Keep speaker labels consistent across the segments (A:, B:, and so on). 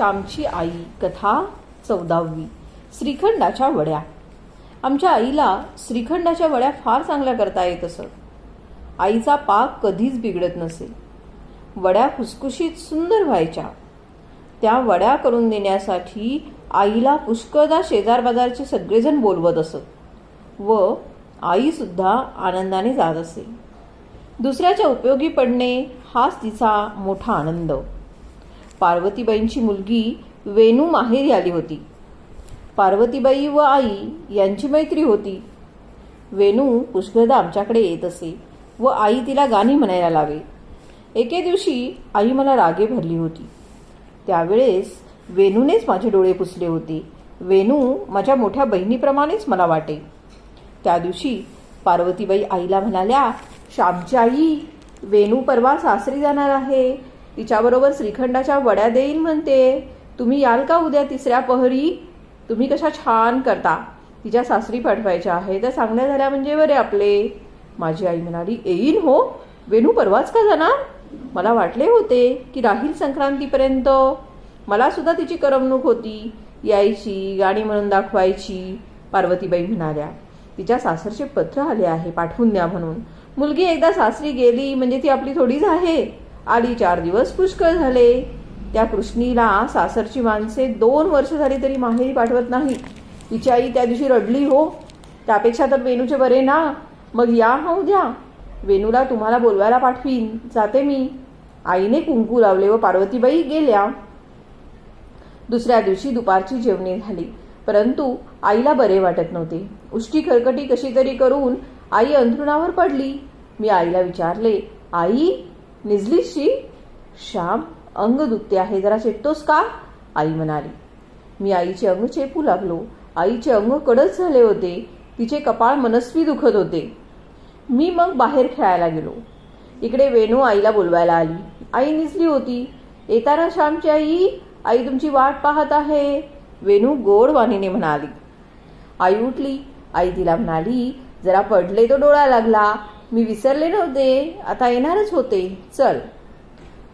A: श्यामची आई कथा चौदावी. श्रीखंडाच्या वड्या. आमच्या आईला श्रीखंडाच्या वड्या फार चांगल्या करता येत असत. आईचा पाक कधीच बिघडत नसे. वड्या खुसखुशीत सुंदर व्हायच्या. त्या वड्या करून देण्यासाठी आईला पुष्कळदा शेजारबाजारचे सगळेजण बोलवत असत व आईसुद्धा आनंदाने जात असे. दुसऱ्याच्या उपयोगी पडणे हाच तिचा मोठा आनंद. पार्वतीबाईंची मुलगी वेणू माहेरी आली होती. पार्वतीबाई व आई यांची मैत्री होती. वेणू पुष्कळदा आमच्याकडे येत असे व आई तिला गाणी म्हणायला लावे एके दिवशी आई मला रागे भरली होती. त्यावेळेस वेणूनेच माझे डोळे पुसले होते. वेणू माझ्या मोठ्या बहिणीप्रमाणेच मला वाटे. त्या दिवशी पार्वतीबाई आईला म्हणाल्या श्यामची आई वेणू परवा सासरी जाणार आहे. तिच्याबरोबर श्रीखंडाच्या वड्या देईन म्हणते. तुम्ही याल का उद्या तिसऱ्या पहरी? तुम्ही कशा छान करता. तिच्या सासरी पाठवायच्या आहे त्या सांगण्या झाल्या म्हणजे बरे आपले. माझी आई म्हणाली येईन हो. वेणू परवाच का जाणार? मला वाटले होते की राहील संक्रांतीपर्यंत. मला सुद्धा तिची करमणूक होती. यायची गाणी म्हणून दाखवायची पार्वतीबाई म्हणाल्या. तिच्या सासरचे पत्र आले आहे. पाठवून द्या म्हणून. मुलगी एकदा सासरी गेली म्हणजे ती आपली थोडीच आहे. आली चार दिवस पुष्कळ झाले. त्या कृष्णीला सासरची माणसे दोन वर्ष झाली तरी माहेरी पाठवत नाही. तिची आई त्या दिवशी रडली हो त्यापेक्षा तर वेणूचे बरे ना. मग या हा उद्या. वेणूला तुम्हाला बोलवायला पाठवीन. जाते मी. आईने कुंकू लावले व पार्वतीबाई गेल्या. दुसऱ्या दिवशी दुपारची जेवणे झाली. परंतु आईला बरे वाटत नव्हते. उष्टी खरकटी कशी तरी करून आई अंथरुणावर पडली. मी आईला विचारले आई निजलीशी श्याम अंग दुखते आहे. जरा चेपतोस का? आई म्हणाली. मी आईचे अंग चेपू लागलो. आईचे अंग कडच झाले होते. तिचे कपाळ मनस्वी दुखत होते. मी मग बाहेर खेळायला गेलो. इकडे वेणू आईला बोलवायला आली. आई निजली होती. येताना श्यामची आई आई तुमची वाट पाहत आहे. वेणू गोड वाणीने म्हणाली. आई उठली. आई तिला म्हणाली जरा पडले तो डोळा लागला. मी विसरले नव्हते. आता येणारच होते. चल.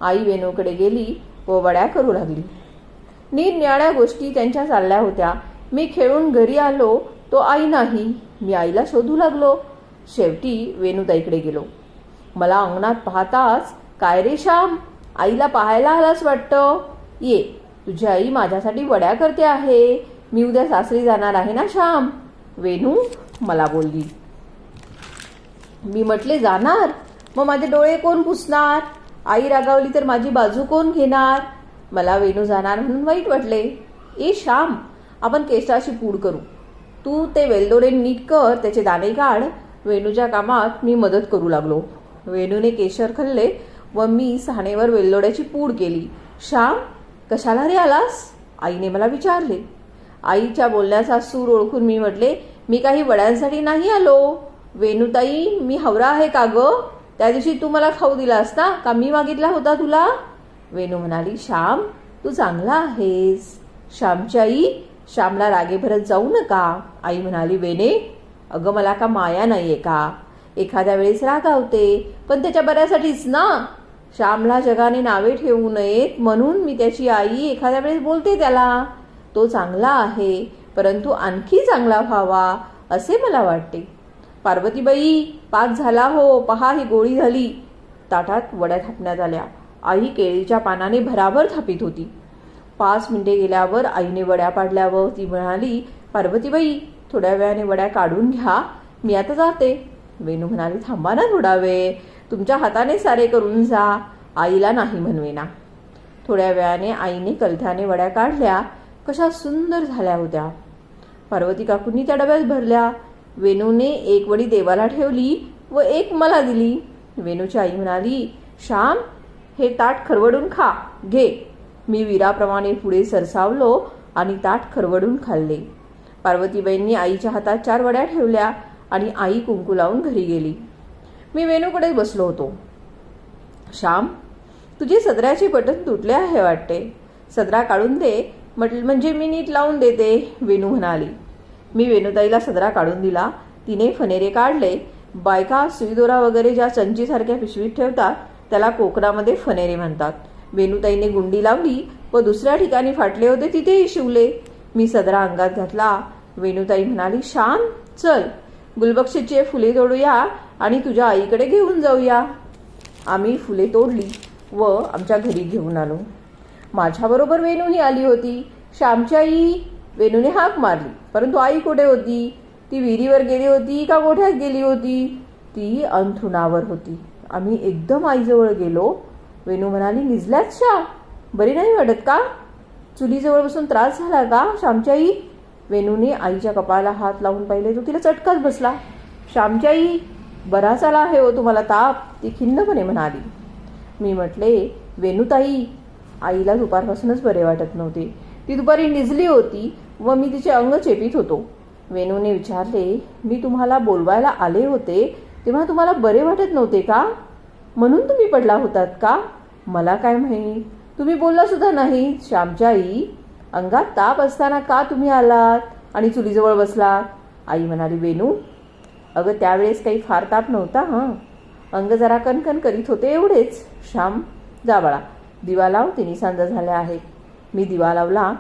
A: आई वेणूकडे गेली व वड्या करू लागली. निरनिराळ्या गोष्टी त्यांच्या चालल्या होत्या. मी खेळून घरी आलो. तो आई नाही. मी आईला शोधू लागलो. शेवटी वेणूताईकडे गेलो. मला अंगणात पाहताच काय रे श्याम? आईला पाहायला आलाच वाटतं? ये. तुझी आई माझ्यासाठी वड्या करते आहे. मी उद्या सासरी जाणार आहे ना श्याम? वेणू मला बोलली. मी म्हटले जाणार. मग माझे डोळे कोण पुसणार? आई रागावली तर माझी बाजू कोण घेणार? मला वेणू जाणार म्हणून वाईट वाटले. ए श्याम आपण केसाशी पूड करू. तू ते वेलदोडे नीट कर त्याचे दाणे काढ. वेणूच्या कामात मी मदत करू लागलो. वेणूने केशर खाल्ले व मी सहाणेवर वेलदोड्याची पूड केली. श्याम कशाला रे आलास? आईने मला विचारले. आईच्या बोलण्याचा सूर ओळखून मी म्हटले मी काही वड्यांसाठी नाही आलो. वेणूताई मी हवरा आहे का ग? त्या दिवशी तू मला खाऊ दिलास ना? का मी मागितला होता तुला? वेणू म्हणाली श्याम तू चांगला आहेस. श्यामची आई श्यामला रागे भरत जाऊ नका. आई म्हणाली वेणे अगं मला का माया नाही आहे का? एखाद्या वेळेस रागावते पण त्याच्या बऱ्यासाठीच ना? श्यामला जगाने नावे ठेवू नयेत म्हणून मी त्याची आई एखाद्या वेळेस बोलते त्याला. तो चांगला आहे परंतु आणखी चांगला व्हावा असे मला वाटते. पार्वतीबाई पाक झाला हो पहा ही गोळी झाली. ताटात वड्या थापण्यात आल्या. आई केळीच्या पानाने भराभर थापित होती. पाच मिनिटे गेल्यावर आईने वड्या पाडल्यावर ती म्हणाली पार्वतीबाई थोड्या वेळाने वड्या काढून घ्या मी आता जाते. वेणू म्हणाली थांबा ना थोडा वेळ तुमच्या हाताने सारे करून जा. आईला नाही म्हणवेना. थोड्या वेळाने आईने कलथ्याने वड्या काढल्या. कशा सुंदर झाल्या होत्या. पार्वती काकूंनी त्या डब्यात भरल्या. वेणूने एक वडी देवाला ठेवली व एक मला दिली. वेणूची आई म्हणाली श्याम हे ताट खरवडून खा. घे. मी वीराप्रमाणे पुढे सरसावलो आणि ताट खरवडून खाल्ले. पार्वतीबाईंनी आईच्या हातात चार वड्या ठेवल्या आणि आई कुंकू लावून घरी गेली. मी वेणूकडे बसलो होतो. श्याम तुझे सदऱ्याचे बटन तुटले आहे वाटते. सदरा काढून दे. म्हटलं म्हणजे मी नीट लावून देते वेणू म्हणाली. मी वेणुताईला सदरा काढून दिला. तिने फनेरे काढले. बायका सुईदोरा वगैरे ज्या चंचीसारख्या पिशवीत ठेवतात त्याला कोकणामध्ये फनेरे म्हणतात. वेणुताईने गुंडी लावली व दुसऱ्या ठिकाणी फाटले होते तिथेही शिवले. मी सदरा अंगात घातला. वेणुताई म्हणाली श्याम चल. गुलबक्षीचे फुले तोडूया आणि तुझ्या आईकडे घेऊन जाऊया. आम्ही फुले तोडली व आमच्या घरी घेऊन आलो. माझ्याबरोबर वेणूही आली होती. श्यामची आई वेणूने हाक मारली. परंतु आई कुठे होती? ती विहिरीवर गेली होती का गोठ्यात गेली होती? ती अंथरुणावर होती. आम्ही एकदम आईजवळ गेलो. वेणू म्हणाली निजल्यात शा बरी नाही वाटत का? चुलीजवळ बसून त्रास झाला का श्यामची आई वेणूने आईच्या कपाळाला हात लावून पाहिले. तो तिला चटकाच बसला. श्यामची आई बराच आला आहे हो तुम्हाला ताप. ती खिन्नपणे म्हणाली. मी म्हटले वेणूताई आईला दुपारपासूनच बरे वाटत नव्हते. ती दुपारी निजली होती. व मी तिचे अंग चेपीत होतो. वेणूने विचारले मी तुम्हाला बोलवायला आले होते तेव्हा तुम्हाला बरे वाटत नव्हते का? म्हणून तुम्ही पडला होतात का? मला काय माहीत? तुम्ही बोलला सुद्धा नाही. श्यामच्या आई अंगात ताप असताना का तुम्ही आलात आणि चुलीजवळ बसलात? आई म्हणाली वेणू अगं त्यावेळेस काही फार ताप नव्हता हां? अंग जरा कणकण करीत होते एवढेच. श्याम जा बाळा. दिवा लाव तिन्ही सांजा झाल्या आहेत. मी दिवा लावला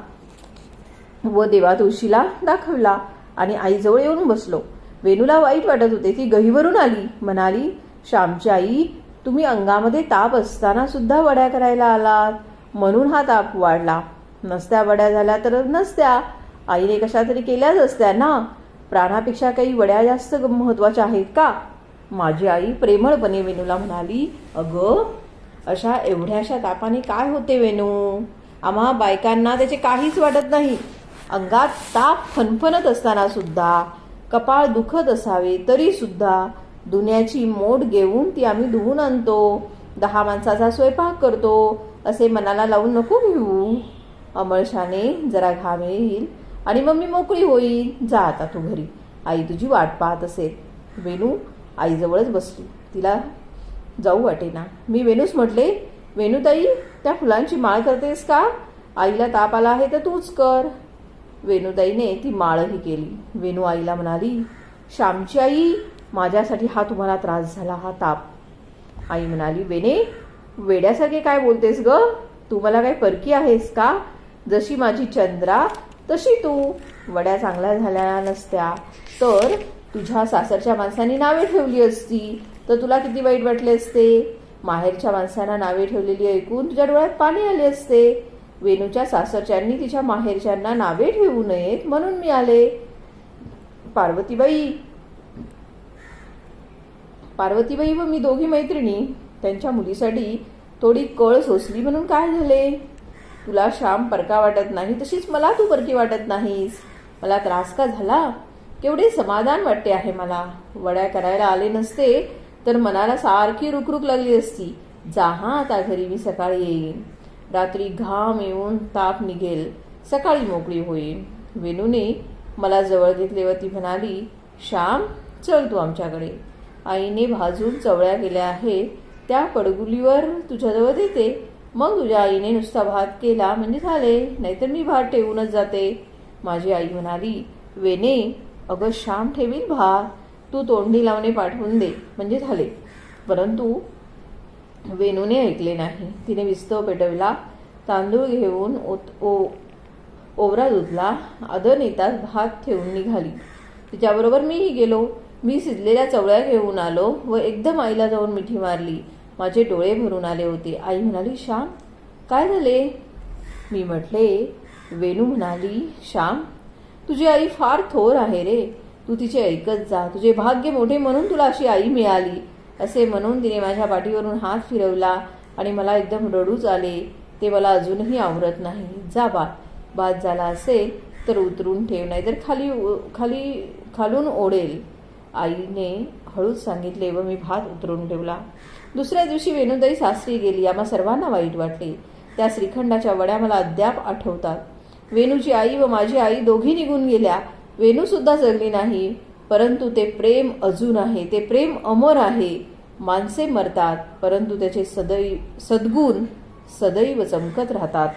A: व देवा तुळशीला दाखवला आणि आईजवळ येऊन बसलो. वेणूला वाईट वाटत होते. ती गहीवरून आली. म्हणाली श्यामची आई तुम्ही अंगामध्ये ताप असताना सुद्धा वड्या करायला आलात. म्हणून हा ताप वाढला. नसत्या वड्या झाल्या तर नसत्या. आईने कशा तरी केल्याच असत्या ना. प्राणापेक्षा काही वड्या जास्त महत्त्वाच्या आहेत का? माझी आई प्रेमळपणे वेणूला म्हणाली अगं अशा एवढ्याशा तापाने काय होते वेणू? आम्हा बायकांना त्याचे काहीच वाटत नाही. अंगात ताप फनफनत असताना सुद्धा कपाळ दुखत असावे तरी सुद्धा दुन्याची मोड घेऊन ती आम्ही धुवून आणतो. दहा माणसाचा स्वयंपाक करतो असे मनाला लावून नको घेऊ अमळशाने जरा घाम येईल आणि मग मी मोकळी होईल. जा आता तू घरी. आई तुझी वाट पाहत असेल. वेणू आईजवळच बसली. तिला जाऊ वाटेना मी वेणूच म्हटले वेणूताई त्या फुलांची माळ करतेस का? आईला ताप आला आहे तर तूच कर. वेणुदाईने ती माळही केली. वेणू आईला म्हणाली श्यामची आई माझ्यासाठी हा तुम्हाला त्रास झाला हा ताप. आई म्हणाली वेणे वेड्यासारखे काय बोलतेस ग? तू मला काय परकी आहेस का? जशी माझी चंद्रा तशी तू. वड्या चांगल्या झाल्या नसत्या. तर तुझ्या सासरच्या माणसांनी नावे ठेवली असती तर तुला किती वाईट वाटले असते? माहेरच्या माणसांना नावे ठेवलेली ऐकून तुझ्या डोळ्यात पाणी आले असते. वेणूच्या सासरच्यांनी तिच्या माहेरच्यांना नावे ठेवू नयेत म्हणून मी आले. पार्वतीबाई. पार्वतीबाई व मी दोघी मैत्रिणी त्यांच्या मुलीसाठी थोडी कळ सोसली म्हणून काय झाले? तुला श्याम परका वाटत नाही तशीच मला तू परकी वाटत नाहीस. मला त्रास का झाला? केवढे समाधान वाटते आहे मला. वड्या करायला आले नसते तर मनाला सारखी रुकरुक लागली असती. जा हा आता घरी मी सकाळी येईन. रात्री घाम येऊन ताप निघेल. सकाळी मोकळी होईल वेणूने मला जवळ घेतले व ती म्हणाली श्याम चल तू आमच्याकडे. आईने भाजून चवळ्या केल्या आहेत. त्या पडगुलीवर तुझ्याजवळ देते. मग तुझ्या आईने नुसता भात केला म्हणजे झाले. नाहीतर मी भात ठेवूनच जाते. माझी आई म्हणाली वेने अगं श्याम ठेवील भात. तू तोंडी लावणे पाठवून दे. म्हणजे झाले. परंतु वेणूने ऐकले नाही. तिने विस्तव पेटवला तांदूळ घेऊन ओत ओ ओवरा दुधला अदन येताच भात ठेवून निघाली. तिच्याबरोबर मीही गेलो. मी शिजलेल्या चवळ्या घेऊन आलो व एकदम आईला जाऊन मिठी मारली. माझे डोळे भरून आले होते. आई म्हणाली श्याम काय झाले? मी म्हटले वेणू म्हणाली श्याम तुझी आई फार थोर आहे रे. तू तिचे ऐकत जा. तुझे भाग्य मोठे म्हणून तुला अशी आई मिळाली. असे म्हणून तिने माझ्या पाठीवरून हात फिरवला आणि मला एकदम रडूच आले. ते मला अजूनही आवरत नाही. जा बा बाद झाला असेल तर उतरून ठेव नाही तर खाली खाली खालून ओढेल. आईने हळूच सांगितले व मी भात उतरून ठेवला. दुसऱ्या दिवशी वेणुदाई सासरी गेली. आम्हा सर्वांना वाईट वाटले. त्या श्रीखंडाच्या वड्या मला अद्याप आठवतात. वेणूची आई व माझी आई दोघी निघून गेल्या. वेणूसुद्धा जगली नाही. परंतु ते प्रेम अजून आहे ते प्रेम अमर आहे. माणसे मरतात परंतु त्याचे सदैव सद्गुण सदैव चमकत राहतात.